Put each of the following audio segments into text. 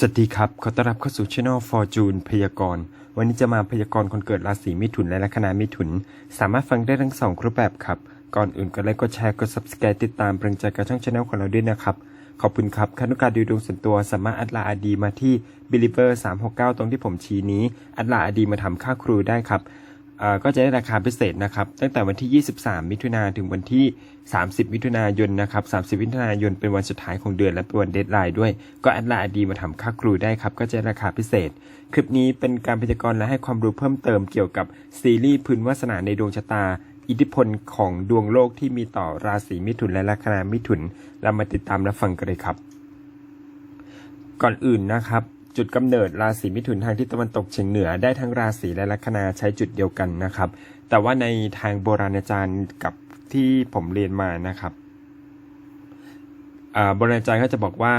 สวัสดีครับ ขอต้อนรับเข้าสู่ช่อง Fortune พยากรณ์ วันนี้จะมาพยากรณ์คนเกิดราศีมิถุนและลัคนามิถุน สามารถฟังได้ทั้งสองรูปแบบครับ ก่อนอื่นก็ไลค์ กดแชร์ กด subscribe ติดตามเป็นกำลังใจกับช่องช anel ของเราด้วยนะครับ ขอบคุณครับคณุการดูดวงส่วนตัวสามารถอัดลาอดีมาที่ believer 369 ตรงที่ผมชี้นี้ อัดลาอดีมาทำค่าครูได้ครับ ก็จะได้ราคาพิเศษนะครับ ตั้งแต่วันที่ 23 มิถุนาถึงวันที่ 30 มิถุนายนนะครับ 30 มิถุนายนเป็นวันสุดท้ายของเดือนและเป็นวันเดทไลน์ด้วย ก็แอดไลน์ดีมาทำค่าครูได้ครับ ก็จะราคาพิเศษ คลิปนี้เป็นการพยากรณ์และให้ความรู้เพิ่มเติมเกี่ยวกับซีรีส์พื้นวาสนาในดวงชะตา อิทธิพลของดวงโลกที่มีต่อราศีมิถุนและลัคนามิถุน เรามาติดตามรับฟังกันเลยครับ ก่อนอื่นนะครับ จุดกำเนิดราศีมิถุนทางทิศตะวันตกเฉียงเหนือได้ทั้งราศีและลัคนาใช้จุดเดียวกันนะครับ แต่ว่าในทางโบราณอาจารย์กับที่ผมเรียนมานะครับโบราณอาจารย์ก็จะบอกว่า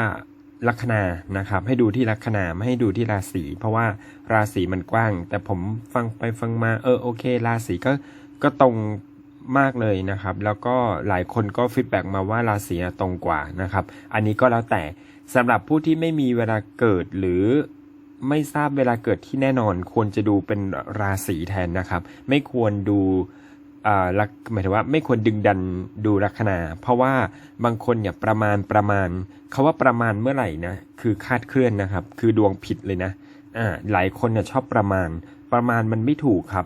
ลัคนานะครับ ให้ดูที่ลัคนาไม่ให้ดูที่ราศีเพราะว่าราศีมันกว้าง แต่ผมฟังไปฟังมาเออโอเค ราศีก็ก็ตรงมากเลยนะครับ แล้วก็หลายคนก็ฟีดแบ็กมาว่าราศีตรงกว่านะครับ อันนี้ก็แล้วแต่ สำหรับผู้ที่ไม่มีเวลาเกิดหรือไม่ทราบเวลาเกิดที่แน่นอน ควรจะดูเป็นราศีแทนนะครับ ไม่ควรดูอ่าลักหมายถึงว่าไม่ควรดึงดันดูลัคนา เพราะว่าบางคนเนี่ยประมาณประมาณเขาว่าประมาณเมื่อไหร่นะคือคาดเคลื่อนนะครับ คือดวงผิดเลยนะอ่าหลายคนเนี่ยชอบประมาณ ประมาณมันไม่ถูกครับ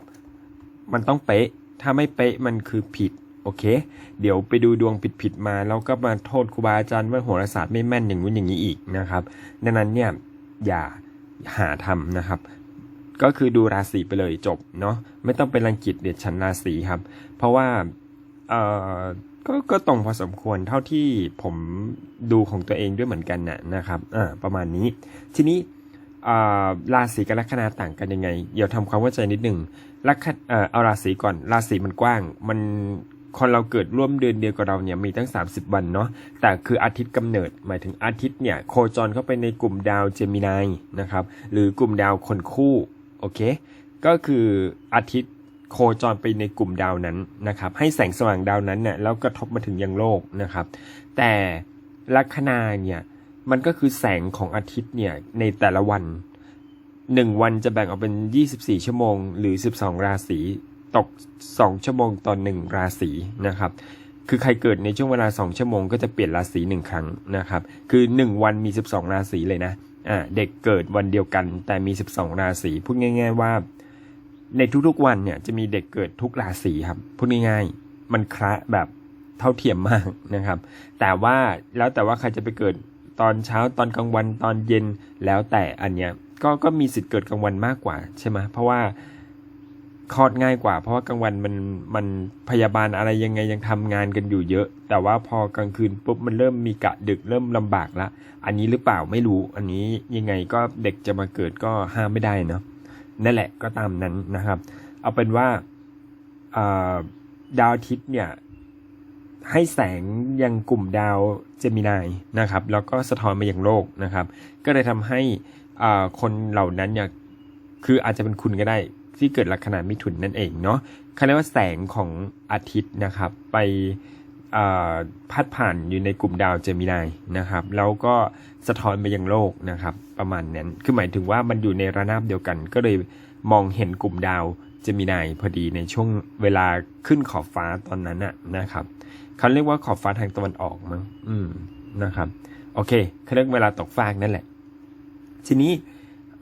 มันต้องเป๊ะ ถ้าไม่เป๊ะมันคือผิด โอเค เดี๋ยวไปดูดวงผิดๆมาแล้วก็มาโทษครูบาอาจารย์ว่าโหราศาสตร์ไม่แม่นอย่างนู้นอย่างนี้อีกนะครับ ดังนั้นเนี่ยอย่าหาทำนะครับ ก็คือดูราศีไปเลยจบเนาะไม่ต้องเป็นรังกิจเดียดชันราศีครับ เพราะว่าเอ่อก็ก็ตรงพอสมควรเท่าที่ผมดูของตัวเองด้วยเหมือนกันนะนะครับอ่าประมาณนี้ ทีนี้ราศีกับลัคนาต่างกันยังไง เดี๋ยวทำความเข้าใจนิดหนึ่งลัคเอ่อเอาราศีก่อน ราศีมันกว้าง มัน คนเราเกิดร่วมเดือนเดียวกับเราเนี่ยมีตั้ง 30 วันเนาะแต่คืออาทิตย์กำเนิด หมายถึงอาทิตย์เนี่ยโคจรเข้าไปในกลุ่มดาวเจมินายนะครับหรือกลุ่มดาวคนคู่โอเคก็คืออาทิตย์โคจรไปในกลุ่มดาวนั้นนะครับให้แสงสว่างดาวนั้นเนี่ยแล้วกระทบมาถึงยังโลกนะครับแต่ลัคนาเนี่ยมันก็คือแสงของอาทิตย์เนี่ยในแต่ละวันหนึ่งวันจะแบ่งออกเป็น 24 ชั่วโมง หรือ 12 ราศี ตก 2 ชั่วโมงต่อหนึ่งราศีนะครับ คือใครเกิดในช่วงเวลา 2 ชั่วโมงก็จะเปลี่ยนราศีหนึ่งครั้งนะครับ คือ 1 วันมี 12 ราศีเลยนะ อ่า เด็กเกิดวันเดียวกันแต่มี 12 ราศี พูดง่าย ๆว่า ในทุกๆวันเนี่ยจะมีเด็กเกิดทุกราศีครับ พูดง่ายๆ มันคละแบบเท่าเทียมมากนะครับ แต่ว่าแล้วแต่ว่าใครจะไปเกิดตอนเช้าตอนกลางวันตอนเย็นแล้วแต่อันเนี้ยก็ก็มีสิทธิ์เกิดกลางวันมากกว่าใช่ไหมเพราะว่า คลอดง่ายกว่า เพราะว่ากลางวันมันมันพยาบาลอะไรยังไงยังทำงานกันอยู่เยอะ แต่ว่าพอกลางคืนปุ๊บมันเริ่มมีกะดึกเริ่มลำบากละอันนี้หรือเปล่าไม่รู้ อันนี้ยังไงก็เด็กจะมาเกิดก็ห้ามไม่ได้เนาะนั่นแหละก็ตามนั้นนะครับ เอาเป็นว่าดาวอาทิตย์เนี่ยให้แสงยังกลุ่มดาวเจมินายนะครับ แล้วก็สะท้อนมาอยังโลกนะครับ ก็เลยทำให้คนเหล่านั้นเนี่ยคืออาจจะเป็นคุณก็ได้ ที่เกิดลัคนามิถุนนั่นเองเนาะเขาเรียกว่าแสงของอาทิตย์นะครับ ไปพัดผ่านอยู่ในกลุ่มดาวเจมินายนะครับ แล้วก็สะท้อนไปยังโลกนะครับ ประมาณนั้น คือหมายถึงว่ามันอยู่ในระนาบเดียวกัน ก็เลยมองเห็นกลุ่มดาวเจมินายพอดีในช่วงเวลาขึ้นขอบฟ้าตอนนั้นน่ะนะครับเขาเรียกว่าขอบฟ้าทางตะวันออกมั้งอืมนะครับ โอเคเขาเรียกเวลาตกฟากนั่นแหละ ทีนี้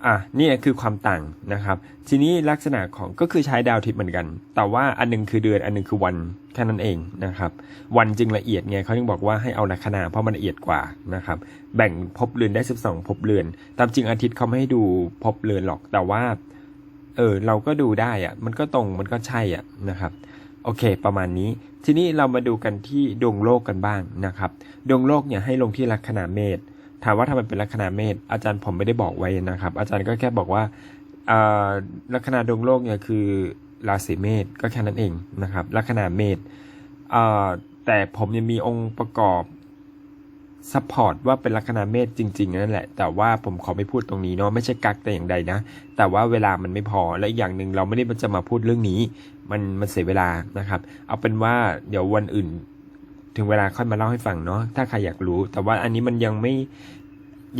อะนี่คือความต่างนะครับ ทีนี้ลักษณะของก็คือใช้ดาวอาทิตย์เหมือนกัน แต่ว่าอันหนึงคือเดือนอันหนึงคือวันแค่นั้นเองนะครับ วันจึงละเอียดไงเขายังบอกว่าให้เอาลัคนาเพราะมันละเอียดกว่านะครับ แบ่งภพเรือนได้ 12ภพเรือน ตามจริงอาทิตย์เขาไม่ให้ดูภพเรือนหรอก แต่ว่า เออเราก็ดูได้อะมันก็ตรงมันก็ใช่อะนะครับโอเค ประมาณนี้ ทีนี้เรามาดูกันที่ดวงโลกกันบ้างนะครับ ดวงโลกเนี่ยให้ลงที่ลัคนาเมษ ถามว่าทำไมเป็นลัคนาเมษอาจารย์ผมไม่ได้บอกไว้นะครับ อาจารย์ก็แค่บอกว่าลัคนาดวงโลกเนี่ยคือราศีเมษก็แค่นั้นเองนะครับลัคนาเมษแต่ผมยังมีองค์ประกอบซัพพอร์ตว่าเป็นลัคนาเมษจริง ๆ นั่นแหละ แต่ว่าผมขอไม่พูดตรงนี้เนาะไม่ใช่กักแต่อย่างใดนะ แต่ว่าเวลามันไม่พอและอีกอย่างหนึ่งเราไม่ได้จะมาพูดเรื่องนี้ มันมันเสียเวลานะครับ เอาเป็นว่าเดี๋ยววันอื่น ถึงเวลาค่อยมาเล่าให้ฟังเนาะถ้าใครอยากรู้ แต่ว่าอันนี้มันยังไม่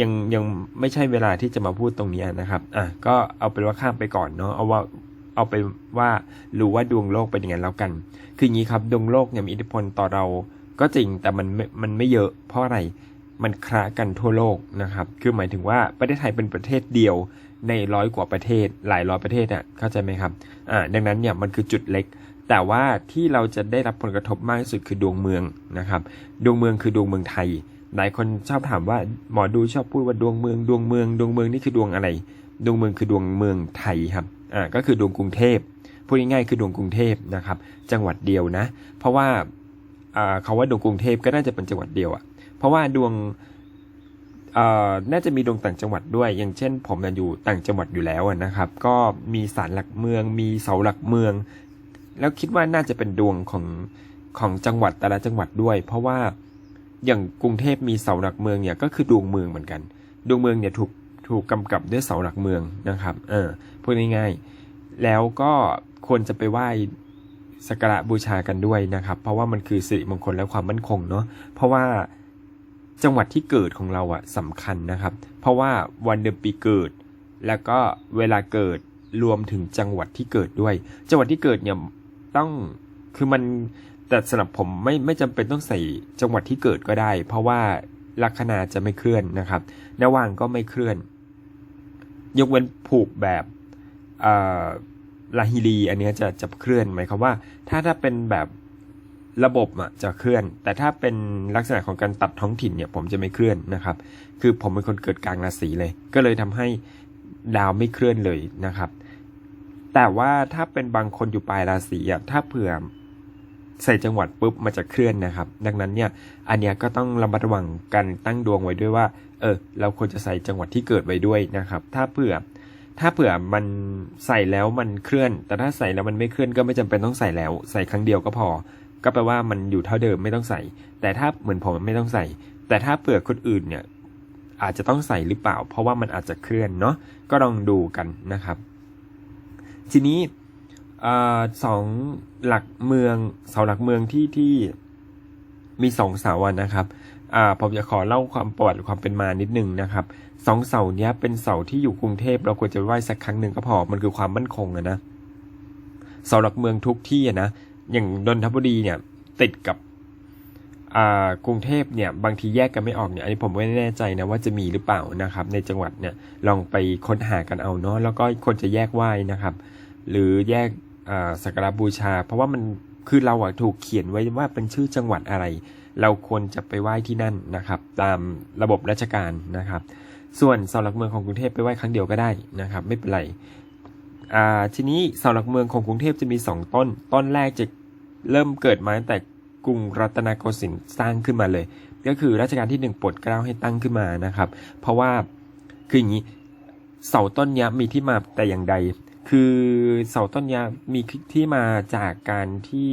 ยังยังไม่ใช่เวลาที่จะมาพูดตรงนี้นะครับอะก็เอาเป็นว่าข้ามไปก่อนเนาะเอาว่าเอาไปว่ารู้ว่าดวงโลกเป็นยังไงแล้วกัน คืออย่างนี้ครับดวงโลกเนี่ยมีอิทธิพลต่อเราก็จริงแต่มันม่มันไม่เยอะ เพราะอะไรมันคละกันทั่วโลกนะครับ คือหมายถึงว่าประเทศไทยเป็นประเทศเดียวในร้อยกว่าประเทศหลายร้อยประเทศอะเข้าใจไหมครับอ่าดังนั้นเนี่ยมันคือจุดเล็ก แต่ว่าที่เราจะได้รับผลกระทบมากที่สุดคือดวงเมืองนะครับ ดวงเมืองคือดวงเมืองไทย หลายคนชอบถามว่าหมอดูชอบพูดว่าดวงเมือง ดวงเมือง ดวงเมืองนี่คือดวงอะไร ดวงเมืองคือดวงเมืองไทยครับ อ่า ก็คือดวงกรุงเทพพูดง่ายๆคือดวงกรุงเทพนะครับ จังหวัดเดียวนะ เพราะว่าอ่าเขาว่าดวงกรุงเทพก็น่าจะเป็นจังหวัดเดียวอะ่ะ เพราะว่าดวงอ่อน่าจะมีดวงต่างจังหวัดด้วย อย่างเช่น ผมอยู่ต่างจังหวัดอยู่แล้วนะครับ ก็มีศาลหลักเมือง มีเสาหลักเมือง แล้วคิดว่าน่าจะเป็นดวงของของจังหวัดแต่ละจังหวัดด้วย เพราะว่าอย่างกรุงเทพมีเสาหลักเมืองเนี่ยก็คือดวงเมืองเหมือนกัน ดวงเมืองเนี่ยถูกถูกกำกับด้วยเสาหลักเมืองนะครับ เออพูดง่ายๆ แล้วก็ควรจะไปไหว้สักการะบูชากันด้วยนะครับ เพราะว่ามันคือสิริมงคลและความมั่นคงเนาะเพราะว่าจังหวัดที่เกิดของเราอะสำคัญนะครับ เพราะว่าวันเดือนปีเกิด แล้วก็เวลาเกิดรวมถึงจังหวัดที่เกิดด้วย จังหวัดที่เกิดเนี่ย ต้องคือมันแต่สำหรับผมไม่ไม่จำเป็นต้องใส่จังหวัดที่เกิดก็ได้ เพราะว่าลัคนาจะไม่เคลื่อนนะครับนวางก็ไม่เคลื่อน ยกเว้นผูกแบบลาฮิรีอันเนี้ยจะจะเคลื่อนหมายความว่า ถ้าถ้าเป็นแบบระบบอะจะเคลื่อน แต่ถ้าเป็นลักษณะของการตัดท้องถิ่นเนี่ย ผมจะไม่เคลื่อนนะครับ คือผมเป็นคนเกิดกลางราศีเลย ก็เลยทำให้ดาวไม่เคลื่อนเลยนะครับ แต่ว่าถ้าเป็นบางคนอยู่ปลายราศีอะถ้าเผื่อใส่จังหวัดปุ๊บมันจะเคลื่อนนะครับ ดังนั้นเนี่ยอันเนี้ยก็ต้องระมัดระวังกันตั้งดวงไว้ด้วยว่า เออ เราควรจะใส่จังหวัดที่เกิดไว้ด้วยนะครับ ถ้าเผื่อถ้าเผื่อมันใส่แล้วมันเคลื่อน แต่ถ้าใส่แล้วมันไม่เคลื่อนก็ไม่จำเป็นต้องใส่แล้ว ใส่ครั้งเดียวก็พอ ก็แปลว่ามันอยู่เท่าเดิมไม่ต้องใส่ แต่ถ้าเหมือนผมไม่ต้องใส่ แต่ถ้าเผื่อคนอื่นเนี่ยอาจจะต้องใส่หรือเปล่า เพราะว่ามันอาจจะเคลื่อนเนาะก็ลองดูกันนะครับ ทีนี้สองหลักเมืองเสาหลักเมืองที่ที่มีสองเสาอะนะครับผมจะขอเล่าความประวัติความเป็นมานิดนึงนะครับสองเสาเนี้ยเป็นเสาที่อยู่กรุงเทพเราควรจะไหว้สักครั้งหนึ่งก็พอมันคือความมั่นคงอะนะเสาหลักเมืองทุกที่อะนะอย่างนนทบุรีเนี่ยติดกับ กรุงเทพเนี่ยบางทีแยกกันไม่ออกเนี่ยอันนี้ผมไม่แน่ใจนะว่าจะมีหรือเปล่านะครับ ในจังหวัดเนี่ยลองไปค้นหากันเอาเนาะแล้วก็คนจะแยกไหว้นะครับ หรือแยกสักการบูชา เพราะว่ามันคือเราอะถูกเขียนไว้ว่าเป็นชื่อจังหวัดอะไร เราควรจะไปไหว้ที่นั่นนะครับ ตามระบบราชการนะครับ ส่วนเสาหลักเมืองของกรุงเทพไปไหว้ครั้งเดียวก็ได้นะครับ ไม่เป็นไรทีนี้เสาหลักเมืองของกรุงเทพจะมี 2 ต้น ต้นแรกจะเริ่มเกิดมาตั้งแต่ กรุงรัตนโกสินทร์สร้างขึ้นมาเลย ก็คือรัชกาลที่1โปรดเกล้าให้ตั้งขึ้นมานะครับ เพราะว่าคืออย่างนี้เสาต้นนี้มีที่มาแต่อย่างใด คือเสาต้นยามีที่มาจากการที่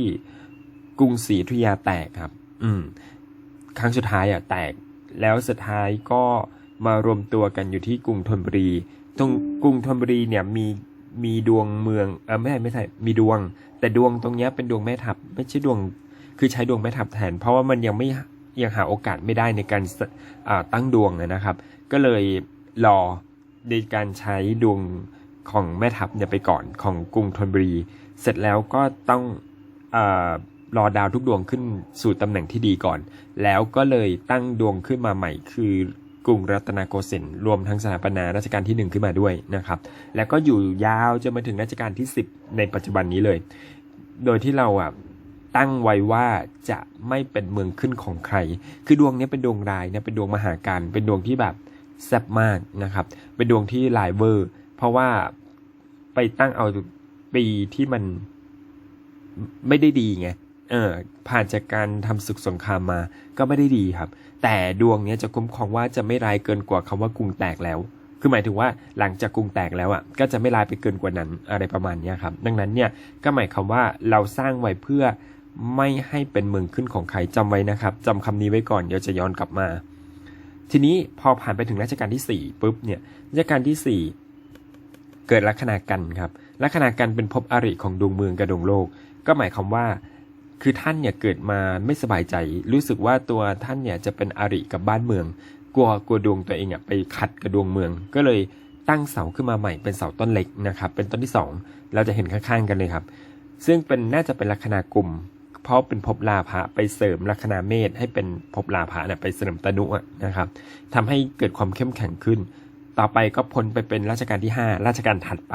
กรุงศรีอยุธยาแตกครับ อืม ครั้งสุดท้ายอะแตก แล้วสุดท้ายก็มารวมตัวกันอยู่ที่กรุงธนบุรี ตรงกรุงธนบุรีเนี่ยมีมีดวงเมือง เออไม่ใช่ไม่ใช่ มีดวง แต่ดวงตรงนี้เป็นดวงแม่ทัพ ไม่ใช่ดวง คือใช้ดวงแม่ทัพแทน เพราะว่ามันยังไม่ยังหาโอกาสไม่ได้ในการตั้งดวงนะครับ ก็เลยรอในการใช้ดวงของแม่ทัพเนี่ยไปก่อนของกรุงธนบุรี เสร็จแล้วก็ต้องอรอดาวทุกดวงขึ้นสู่ตำแหน่งที่ดีก่อน แล้วก็เลยตั้งดวงขึ้นมาใหม่ คือกรุงรัตนโกสินทร์รวมทั้งสถาปนารัชกาลที่ 1 ขึ้นมาด้วยนะครับ แล้วก็อยู่ยาวจนมาถึงรัชกาลที่ 10 ในปัจจุบันนี้เลย โดยที่เราอะ ตั้งไว้ว่าจะไม่เป็นเมืองขึ้นของใคร คือดวงนี้เป็นดวงรายนี่ยเป็นดวงมหาการเป็นดวงที่แบบแซ่บมากนะครับ เป็นดวงที่ลายเวอร์ เพราะว่าไปตั้งเอาปีที่มันไม่ได้ดีไง เออ ผ่านจากการทำศึกสงครามมาก็ไม่ได้ดีครับ แต่ดวงเนี้ยจะคุ้มครองว่าจะไม่ร้ายเกินกว่าคำว่ากรุงแตกแล้ว คือหมายถึงว่าหลังจากกรุงแตกแล้วอะ ก็จะไม่ร้ายไปเกินกว่านั้นอะไรประมาณนี้ครับ ดังนั้นเนี่ยก็หมายความว่าเราสร้างไว้เพื่อ ไม่ให้เป็นเมืองขึ้นของใครจำไว้นะครับจำคำนี้ไว้ก่อนเดี๋ยวจะย้อนกลับมา ทีนี้พอผ่านไปถึงรัชกาลที่4ปุ๊บเนี่ยรัชกาลที่ 4 เกิดลัคนากันครับลัคนากันเป็นภพอริของดวงเมืองกับดวงโลก ก็หมายความว่าคือท่านเนี่ยเกิดมาไม่สบายใจ รู้สึกว่าตัวท่านเนี่ยจะเป็นอริกับบ้านเมือง กลัวกลัวดวงตัวเองอะไปขัดกับดวงเมือง ก็เลยตั้งเสาขึ้นมาใหม่เป็นเสาต้นเล็กนะครับ เป็นต้นที่สองเราจะเห็นข้างๆกันเลยครับ ซึ่งเป็นน่าจะเป็นลัคนากลุ่ม เพราะเป็นภพลาภะไปเสริมลัคนาเมษให้เป็นภพลาภะเนี่ยไปเสริมตนุอะนะครับทำให้เกิดความเข้มแข็งขึ้น ต่อไปก็พ้นไปเป็นรัชกาลที่ 5รัชกาลถัดไป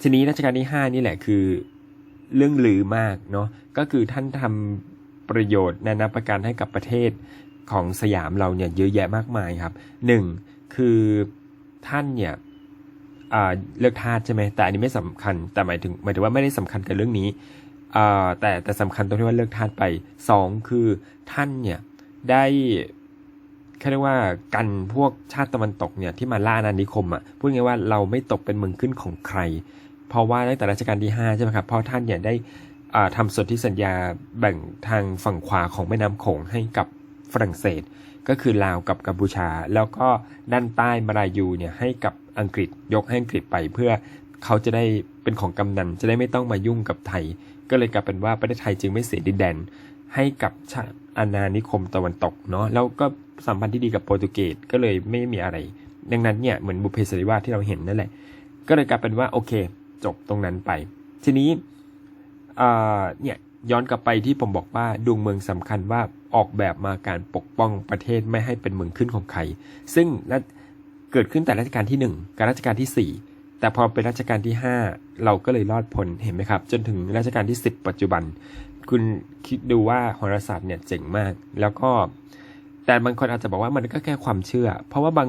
ทีนี้รัชกาลที่ 5 นี่แหละคือเรื่องลือมากเนาะก็คือท่านทำประโยชน์นานาประการให้กับประเทศของสยามเราเนี่ยเยอะแยะมากมายครับหนึ่งคือท่านเนี่ยเลือกทาสใช่ไหมแต่อันนี้ไม่สำคัญแต่หมายถึงหมายถึงว่าไม่ได้สำคัญกับเรื่องนี้ แต่แต่สำคัญตรงที่ว่าเลือกทาสไปสองคือท่านเนี่ยได้เขาเรียกว่ากันพวกชาติตะวันตกเนี่ยที่มาล่าอาณานิคมอะพูดง่ายว่าเราไม่ตกเป็นเมืองขึ้นของใคร เพราะว่าตั้งแต่รัชกาลที่ 5 ใช่ไหมครับเพราะท่านเนี่ยได้ทำสนธิสัญญาแบ่งทางฝั่งขวาของแม่น้ำโขงให้กับฝรั่งเศส ก็คือลาวกับกัมพูชา แล้วก็ด้านใต้มาลายูเนี่ยให้กับอังกฤษยกให้อังกฤษไปเพื่อเขาจะได้เป็นของกำนันจะได้ไม่ต้องมายุ่งกับไทย ก็เลยกลายเป็นว่าประเทศไทยจึงไม่เสียดินแดนให้กับชาติอาณานิคมตะวันตกเนาะแล้วก็สัมพันธ์ที่ดีกับโปรตุเกสก็เลยไม่มีอะไร ดังนั้นเนี่ยเหมือนบุพเพสันนิวาสที่เราเห็นนั่นแหละ ก็เลยกลายเป็นว่าโอเค จบตรงนั้นไป ทีนี้เนี่ยย้อนกลับไปที่ผมบอกว่าดวงเมืองสำคัญว่าออกแบบมาการปกป้องประเทศไม่ให้เป็นเมืองขึ้นของใคร ซึ่งรัฐเกิดขึ้นแต่รัชกาลที่ 1กับรัชกาลที่4 แต่พอเป็นรัชกาลที่ 5 เราก็เลยรอดพ้นเห็นไหมครับ จนถึงรัชกาลที่ 10 ปัจจุบัน คุณคิดดูว่าโหราศาสตร์เนี่ยเจ๋งมาก แล้วก็ แต่บางคนอาจจะบอกว่ามันก็แค่ความเชื่อ เพราะว่าบาง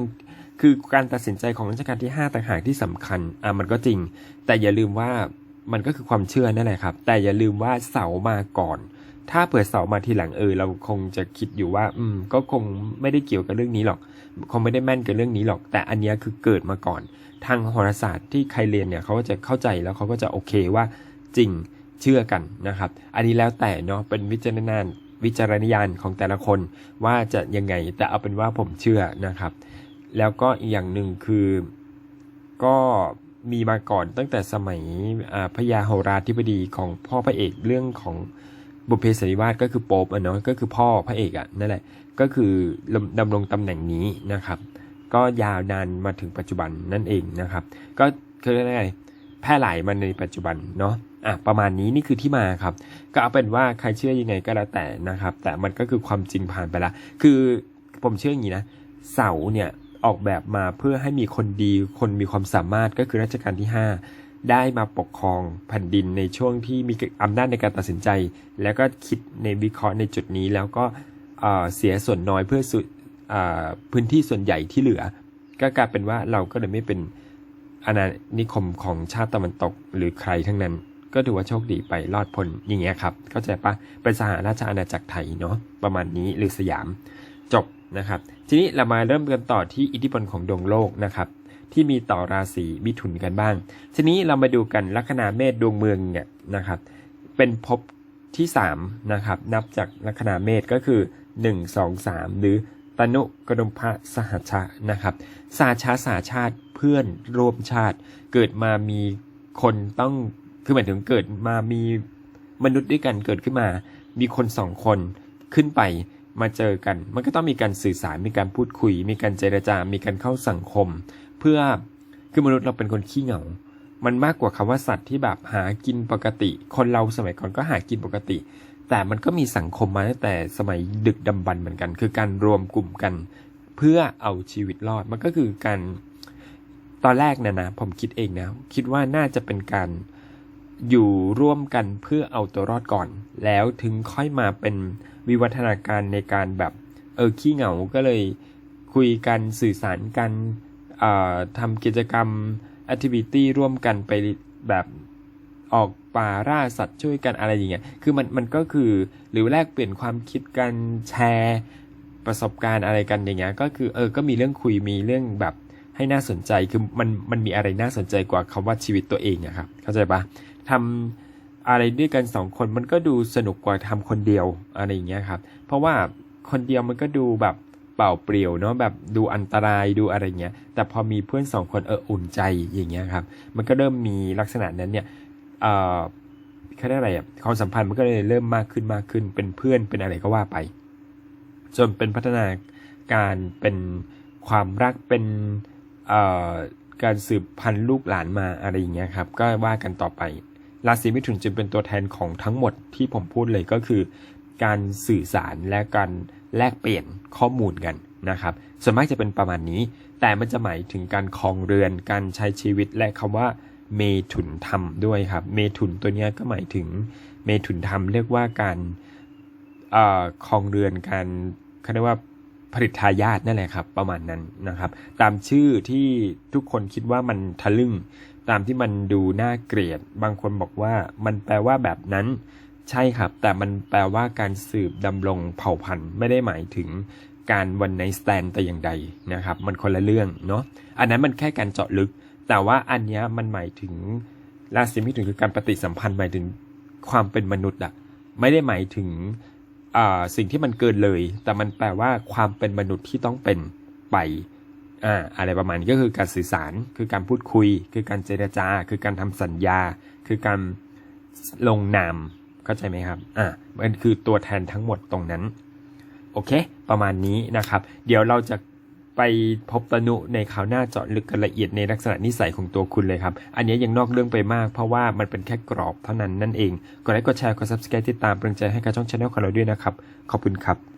คือการตัดสินใจของรัชกาลที่ 5ต่างหากที่สำคัญอะมันก็จริง แต่อย่าลืมว่ามันก็คือความเชื่อนั่นแหละครับ แต่อย่าลืมว่าเสามาก่อน ถ้าเผื่อเสามาทีหลังเออ เราคงจะคิดอยู่ว่า อืม ก็คงไม่ได้เกี่ยวกับเรื่องนี้หรอก คงไม่ได้แม่นกับเรื่องนี้หรอก แต่อันนี้คือเกิดมาก่อน ทางโหราศาสตร์ที่ใครเรียนเนี่ยเขาก็จะเข้าใจแล้วเขาก็จะโอเคว่าจริงเชื่อกันนะครับ อันนี้แล้วแต่เนาะเป็นวิจารณญาณวิจารณญาณของแต่ละคนว่าจะยังไงแต่เอาเป็นว่าผมเชื่อนะครับ แล้วก็อีกอย่างหนึ่งคือก็มีมาก่อนตั้งแต่สมัยพระยาโหราธิบดีของพ่อพระเอกเรื่องของ บุพเพสันนิวาสก็คือโป๊ปอะเนาะก็คือพ่อพระเอกอะนั่นแหละก็คือดำรงตำแหน่งนี้นะครับ ก็ยาวนานมาถึงปัจจุบันนั่นเองนะครับ ก็คืออะไรแพร่หลายมาในปัจจุบันเนาะอะประมาณนี้นี่คือที่มาครับ ก็เอาเป็นว่าใครเชื่อยังไงก็แล้วแต่นะครับ แต่มันก็คือความจริงผ่านไปละ คือผมเชื่ออย่างนี้นะเสาเนี่ยออกแบบมาเพื่อให้มีคนดีคนมีความสามารถก็คือรัชกาลที่ 5 ได้มาปกครองแผ่นดินในช่วงที่มีอำนาจในการตัดสินใจ แล้วก็คิดในวิเคราะห์ในจุดนี้แล้วก็เเสียส่วนน้อยเพื่อสุเอ่อพื้นที่ส่วนใหญ่ที่เหลือ ก็กลายเป็นว่าเราก็เลยไม่เป็นอาณานิคมของชาติตะวันตกหรือใครทั้งนั้น ก็ถือว่าโชคดีไปรอดพ้นอย่างเงี้ยครับเข้าใจปะเป็นสหราชอาณาจักรไทยเนาะประมาณนี้หรือสยามจบนะครับ ทีนี้เรามาเริ่มกันต่อที่อิทธิพลของดวงโลกนะครับ ที่มีต่อราศีมิถุนกันบ้าง ทีนี้เรามาดูกันลัคนาเมษดวงเมืองเนี่ยนะครับ เป็นภพที่3นะครับ นับจากลัคนาเมษก็คือ 1 2 3 หรือตนุกระดมพระสหชานะครับสาชาสาชาติเพื่อนร่วมชาติ เกิดมามีคนต้องคือหมายถึงเกิดมามีมนุษย์ด้วยกันเกิดขึ้นมา มีคนสองคนขึ้นไปมาเจอกัน มันก็ต้องมีการสื่อสารมีการพูดคุย มีการเจรจา มีการเข้าสังคม เพื่อคือมนุษย์เราเป็นคนขี้เหงา มันมากกว่าคำว่าสัตว์ที่แบบหากินปกติ คนเราสมัยก่อนก็หากินปกติ แต่มันก็มีสังคมมาตั้งแต่สมัยดึกดำบรรพ์เหมือนกัน คือการรวมกลุ่มกัน เพื่อเอาชีวิตรอด มันก็คือการตอนแรกนะนะผมคิดเองนะ คิดว่าน่าจะเป็นการอยู่ร่วมกันเพื่อเอาตัวรอดก่อน แล้วถึงค่อยมาเป็นวิวัฒนาการในการแบบ เออขี้เหงาก็เลยคุยกันสื่อสารกัน ทำกิจกรรมแอคทิวิตี้ร่วมกันไปแบบออกป่าล่าสัตว์ช่วยกันอะไรอย่างเงี้ย คือมันมันก็คือหรือแลกเปลี่ยนความคิดกันแชร์ประสบการณ์อะไรกันอย่างเงี้ย ก็คือเออ ก็มีเรื่องคุยมีเรื่องแบบให้น่าสนใจ คือมันมันมีอะไรน่าสนใจกว่าคำว่าชีวิตตัวเองอะครับ เข้าใจปะทำอะไรด้วยกันสองคนมันก็ดูสนุกกว่าทำคนเดียวอะไรอย่างเงี้ยครับ เพราะว่าคนเดียวมันก็ดูแบบ เปล่าเปลี่ยวเนาะแบบดูอันตรายดูอะไรเงี้ย แต่พอมีเพื่อนสองคนเอออุ่นใจอย่างเงี้ยครับ มันก็เริ่มมีลักษณะนั้นเนี่ยเอ่อเขาเรียกอะไรอะความสัมพันธ์มันก็เลยเริ่มมากขึ้นมากขึ้น เป็นเพื่อนเป็นอะไรก็ว่าไป จนเป็นพัฒนาการเป็นความรักเป็นเอ่อการสืบพันธุ์ลูกหลานมาอะไรอย่างเงี้ยครับ ก็ว่ากันต่อไปราศีมิถุนจึงเป็นตัวแทนของทั้งหมดที่ผมพูดเลยก็คือ การสื่อสารและการ แลกเปลี่ยนข้อมูลกันนะครับส่วนมากจะเป็นประมาณนี้ แต่มันจะหมายถึงการครองเรือนการใช้ชีวิตและคำว่าเมถุนธรรมด้วยครับ เมถุนตัวนี้ก็หมายถึงเมถุนธรรมเรียกว่าการครองเรือนการเขาเรียกว่าผลิตทายาทนั่นแหละครับ ประมาณนั้นนะครับ ตามชื่อที่ทุกคนคิดว่ามันทะลึ่ง ตามที่มันดูน่าเกลียด บางคนบอกว่ามันแปลว่าแบบนั้น ใช่ครับ แต่มันแปลว่าการสืบดำรงเผ่าพันธุ์ไม่ได้หมายถึงการวันในสแตนแต่อย่างใดนะครับ มันคนละเรื่องเนาะอันนั้นมันแค่การเจาะลึก แต่ว่าอันนี้มันหมายถึงราศีมิถุนคือการปฏิสัมพันธ์หมายถึงความเป็นมนุษย์อะไม่ได้หมายถึงสิ่งที่มันเกินเลย แต่มันแปลว่าความเป็นมนุษย์ที่ต้องเป็นไปอ่าอะไรประมาณนี้ก็คือการสื่อสาร คือการพูดคุย คือการเจรจา คือการทำสัญญา คือการลงนาม เข้าใจไหมครับ อ่ามันคือตัวแทนทั้งหมดตรงนั้น โอเค ประมาณนี้นะครับ เดี๋ยวเราจะไปพบตนุในคราวหน้าเจาะลึกกันละเอียดในลักษณะนิสัยของตัวคุณเลยครับ อันนี้ยังนอกเรื่องไปมากเพราะว่ามันเป็นแค่กรอบเท่านั้นนั่นเอง กดไลค์กดแชร์กด subscribe ติดตามเป็นกำลังใจให้กับช่องชาแนลของเราด้วยนะครับ ขอบคุณครับ